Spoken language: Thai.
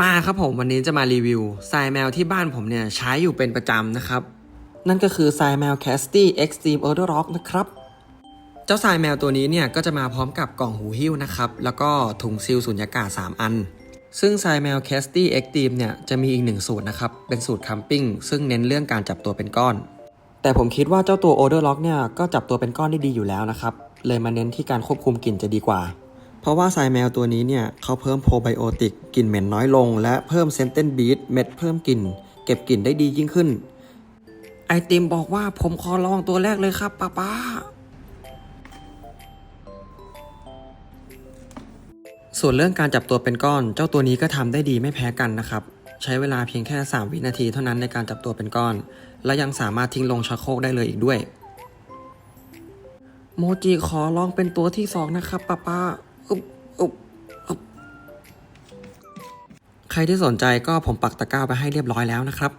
มาครับผมวันนี้จะมารีวิวทรายแมวที่บ้านผมเนี่ยใช้อยู่เป็นประจำนะครับ นั่นก็คือทรายแมว c a s t y Extreme Odor Rock นะครับ เจ้าทรายแมวตัวนี้เนี่ยก็จะมาพร้อมกับกล่องหูหิ้วนะครับ แล้วก็ถุงซีลสุญญากาศ 3 อัน ซึ่งทรายแมว c a s t y Extreme เนี่ยจะมีอีกหนึ่งสูตรนะครับ เป็นสูตรคัมปิ้งซึ่งเน้นเรื่องการจับตัวเป็นก้อน แต่ผมคิดว่าเจ้าตัว Odor Lock เนี่ยก็จับตัวเป็นก้อนได้ดีอยู่แล้วนะครับเลยมาเน้นที่การควบคุมกลิ่นจะดีกว่า เพราะว่าทรายแมวตัวนี้เนี่ยเขาเพิ่มโปรไบโอติกกลิ่นเหม็นน้อยลง และเพิ่มเซนเทนบีทเม็ดเพิ่มกลิ่น เก็บกลิ่นได้ดียิ่งขึ้น ไอติมบอกว่าผมขอลองตัวแรกเลยครับป้าป้าส่วนเรื่องการจับตัวเป็นก้อน เจ้าตัวนี้ก็ทำได้ดีไม่แพ้กันนะครับ ใช้เวลาเพียงแค่ 3 วินาทีเท่านั้นในการจับตัวเป็นก้อน และยังสามารถทิ้งลงชักโครกได้เลยอีกด้วย โมจิขอลองเป็นตัวที่สองนะครับป้าป้า อุบอุบอุบใครที่สนใจก็ผมปักตะกร้าไปให้เรียบร้อยแล้วนะครับ